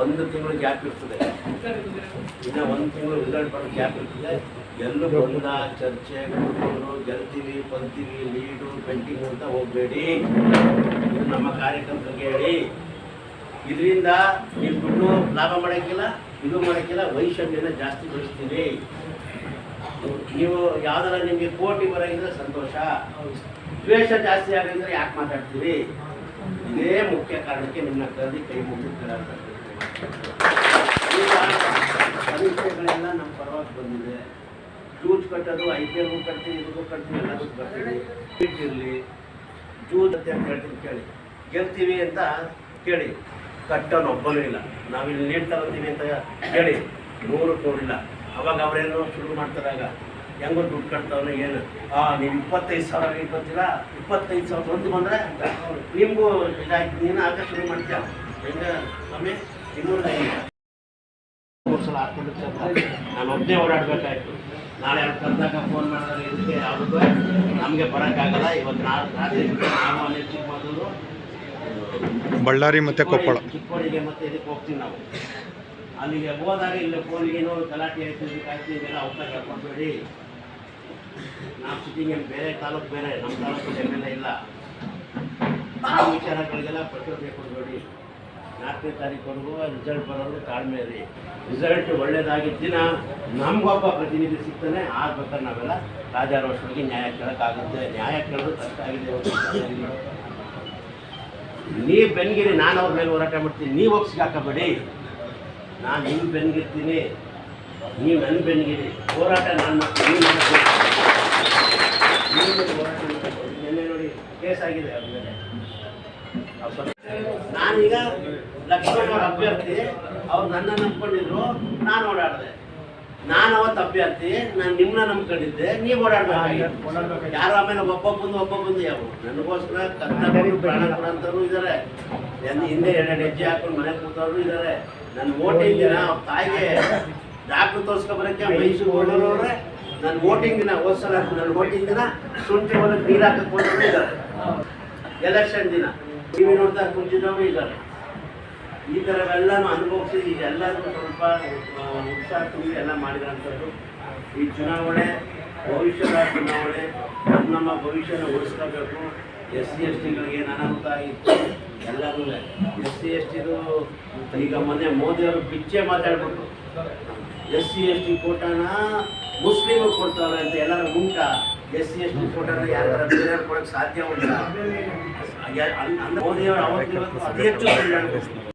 ಒಂದು ತಿಂಗಳು ಗ್ಯಾಪ್ ಇರ್ತದೆ. ಇನ್ನ ಒಂದು ತಿಂಗಳು ರಿಸಲ್ಟ್ ಬರೋ ಗ್ಯಾಪ್ ಇರ್ತದೆ. ಎಲ್ಲ ಬಂದ ಚರ್ಚೆ ಕೂತ್ಕೊಂಡು ಗೆಲ್ತೀವಿ, ಬಂತೀವಿ, ಲೀಡು ಪೆಂಟಿಂಗ್ ಅಂತ ಹೋಗಬೇಡಿ. ಇದು ನಮ್ಮ ಕಾರ್ಯಕ್ರಮಕ್ಕೆ ಹೇಳಿ. ಇದರಿಂದ ನೀವು ದುಡ್ಡು ಲಾಭ ಮಾಡೋಕ್ಕಿಲ್ಲ, ಇದು ಮಾಡೋಕ್ಕಿಲ್ಲ, ವೈಷಮ್ಯನ ಜಾಸ್ತಿ ಬೆಳೆಸ್ತೀರಿ. ನೀವು ಯಾವ್ದಾರ ನಿಮಗೆ ಕೋಟಿ ಬರೋಂಗಿದ್ರೆ ಸಂತೋಷ. ದ್ವೇಷ ಜಾಸ್ತಿ ಆಗಿದ್ರೆ ಯಾಕೆ ಮಾತಾಡ್ತೀರಿ? ಇದೇ ಮುಖ್ಯ ಕಾರಣಕ್ಕೆ ನಿಮ್ಮ ಕರೆದಿ ಕೈ ಮುಗಿದು ಸಮೀಕ್ಷೆಗಳೆಲ್ಲ ನಮ್ಮ ಪರವಾಗಿ ಬಂದಿದೆ. ಜೂಜ್ ಕಟ್ಟೋದು ಐ ಪಿ ಎಲ್ಗೂ ಕಟ್ತೀವಿ ಇದಕ್ಕೂ ಕಟ್ತೀವಿ, ಎಲ್ಲದಕ್ಕೂ ಕಟ್ತೀವಿ. ಫಿಟ್ ಇರಲಿ, ಜೂಜ್ ಅಂತ ಹೇಳ್ತೀನಿ ಕೇಳಿ. ಗೆಲ್ತೀವಿ ಅಂತ ಕೇಳಿ. ಕಟ್ಟೋನು ಒಬ್ಬನೂ ಇಲ್ಲ. ನಾವಿಲ್ಲಿ ನೀರು ತಗೋತೀವಿ ಅಂತ ಕೇಳಿ. ನೂರು ಕೊಡಲಿಲ್ಲ ಅವಾಗ ಅವರೇನು ಶುರು ಮಾಡ್ತಾರಾಗ, ಹೆಂಗೋ ದುಡ್ಡು ಕಟ್ತಾವನೆ ಏನು? ಆ, ನೀವು ಇಪ್ಪತ್ತೈದು ಸಾವಿರ ಇಪ್ಪತ್ತಿಲ್ಲ ಇಪ್ಪತ್ತೈದು ಸಾವಿರ ಬಂದು ಬಂದರೆ, ನಿಮಗೂ ಇದಾಯ್ತು. ನೀನು ಆಗ ಶುರು ಮಾಡ್ತೀಯ. ಹೆಂಗ ಸ್ವಾಮಿ ಮೂರು ಸಲ ಹಾಕೊಂಡು ನಾನು ಒಬ್ಬನೇ ಓಡಾಡಬೇಕಾಯ್ತು. ನಾಳೆ ಅವ್ರು ಕರೆದಾಗ ಫೋನ್ ಮಾಡಿದ್ರೆ ಇದಕ್ಕೆ ಯಾವುದಕ್ಕೂ ನಮಗೆ ಬರೋಕ್ಕಾಗಲ್ಲ. ಇವತ್ತು ನಾಳೆ ರಾತ್ರಿ ನಾವು ಅಲ್ಲಿ ಚಿಕ್ಕಮಗಳೂರು ಬಳ್ಳಾರಿ ಮತ್ತು ಕೊಪ್ಪಳ. ಚಿಕ್ಕೋಡಿಗೆ ಮತ್ತೆ ಇದಕ್ಕೆ ಹೋಗ್ತೀವಿ ನಾವು. ಅಲ್ಲಿಗೆ ಹೋದಾಗ ಇಲ್ಲಿ ಏನೋ ಗಲಾಟೆ ಆಯ್ತು ಇದಕ್ಕೆ ಆಯ್ತು ಇದೆಲ್ಲ ಅವಕಾಶ ಕೊಡಬೇಡಿ ನಾವು ಸಿಟಿಂಗ್ ಏನು ಬೇರೆ ತಾಲೂಕು ಬೇರೆ ನಮ್ಮ ತಾಲೂಕು ಎಂ ಎಲ್ ಎ ಇಲ್ಲ. ಆ ವಿಚಾರಗಳಿಗೆಲ್ಲ ಪ್ರಚೋದನೆ ಕೊಡಬೇಡಿ. ನಾಲ್ಕನೇ ತಾರೀಕುವರೆಗೂ ರಿಸಲ್ಟ್ ಬರೋದು ತಾಳ್ಮೆ ರೀ ರಿಸಲ್ಟ್ ಒಳ್ಳೇದಾಗಿದ್ದ ದಿನ ನಮಗೊಬ್ಬ ಪ್ರತಿನಿಧಿ ಸಿಗ್ತಾನೆ ಆಗ್ಬೇಕಾದ್ರೆ ನಾವೆಲ್ಲ ರಾಜಾರೋಷವಾಗಿ ನ್ಯಾಯ ಕೇಳೋಕ್ಕಾಗುತ್ತೆ. ನ್ಯಾಯ ಕೇಳೋದು ಕಷ್ಟ ಆಗಿದೆ. ನೀ ಬೆನ್ಗಿರಿ, ನಾನು ಅವ್ರ ಮೇಲೆ ಹೋರಾಟ ಮಾಡ್ತೀನಿ. ನೀವು ಹೋಗಿ ಸಿಗಾಕಬೇಡಿ ನಾನು ನಿಮ್ಮ ಬೆನ್ಗಿರ್ತೀನಿ. ನೀವು ನನ್ನ ಬೆನ್ಗಿರಿ. ಹೋರಾಟ ನಾನು ಮಾಡ್ತೀನಿ. ನೀವು ಹೋರಾಟ. ನೋಡಿ ಕೇಸ್ ಆಗಿದೆ ಅವ್ರ ಮೇಲೆ ನಾನೀಗ ಲಕ್ಷ್ಮಣ್ ಅವ್ರ ಅಭ್ಯರ್ಥಿ, ಅವ್ರು ನನ್ನ ನಂಬ್ಕೊಂಡಿದ್ರು, ನಾನು ಓಡಾಡಿದೆ. ನಾನು ಅವತ್ತು ಅಭ್ಯರ್ಥಿ, ನಾನು ನಿಮ್ಮನ್ನ ನಂಬ್ಕೊಂಡಿದ್ದೆ, ನೀವು ಓಡಾಡ್ಬೇಕು ಯಾರು ಆಮೇಲೆ ಒಬ್ಬ ಬಂದು ಒಬ್ಬ ಬಂದು ಯಾವ ನನಗೋಸ್ಕರ ಕರ್ನಾಟಕ ಪ್ರಾಣ ಕೊಡೋಂಥವ್ರು ಇದ್ದಾರೆ ಎಲ್ಲಿ ಹಿಂದೆ ಎರಡೆರಡು ಹೆಜ್ಜೆ ಹಾಕೊಂಡು ಮನೆ ಕೂತವ್ರು ಇದ್ದಾರೆ ನನ್ನ ವೋಟಿಂಗ್ ದಿನ ತಾಯಿಗೆ ಡಾಕ್ಟ್ರು ತೋರಿಸ್ಕೊಬರಕ್ಕೆ ಮೈಸೂರು ಓಡೋರವ್ರೆ ನನ್ನ ವೋಟಿಂಗ್ ದಿನ, ಹೋದ್ಸಲ ನನ್ನ ವೋಟಿಂಗ್ ದಿನ ಶುಂಠಿ ಹೊಲಕ್ಕೆ ನೀರು ಹಾಕಕ್ಕೆ ಇದ್ದಾರೆ ಎಲೆಕ್ಷನ್ ದಿನ. ಟಿವಿ ನೋಡ್ತಾ ಕುಂತಿದ್ದವರು ಇದ್ದಾರೆ. ಈ ಥರವೆಲ್ಲನೂ ಅನುಭವಿಸಿ ಎಲ್ಲರೂ ಸ್ವಲ್ಪ ಉತ್ಸಾಹ ತುಂಬಿ ಎಲ್ಲ ಮಾಡಿದಂಥದ್ದು. ಈ ಚುನಾವಣೆ, ಭವಿಷ್ಯದ ಚುನಾವಣೆ, ನಮ್ಮ ಭವಿಷ್ಯನ ಉಳಿಸ್ಕೋಬೇಕು. ಎಸ್ ಸಿ, ಎಸ್ ಟಿಗಳಿಗೆ ಅನಾಹುತ ಇತ್ತು? ಎಲ್ಲರೂ ಎಸ್ ಸಿ, ಎಸ್ ಟಿದು ಈಗ ಮೊನ್ನೆ ಮೋದಿಯವರು ಬಿಚ್ಚೆ ಮಾತಾಡ್ಬಿಟ್ರು. ಎಸ್ ಸಿ, ಎಸ್ ಟಿ ಕೋಟಾನ ಮುಸ್ಲಿಮರು ಕೊಡ್ತಾರೆ ಅಂತ ಎಲ್ಲರೂ ಉಂಟ? ಎಸ್ ಸಿ ಎಸ್ ಟಿ ಕೋಟಾನ ಯಾರು ಬೇರೆ ಕೊಡೋಕ್ಕೆ ಸಾಧ್ಯ ಉಂಟ? ಮೋದಿಯವರು ಅವತ್ತು ಇವತ್ತು ಅತಿ ಹೆಚ್ಚು ಸುಳ್ಳಾಡ್ಬೇಕು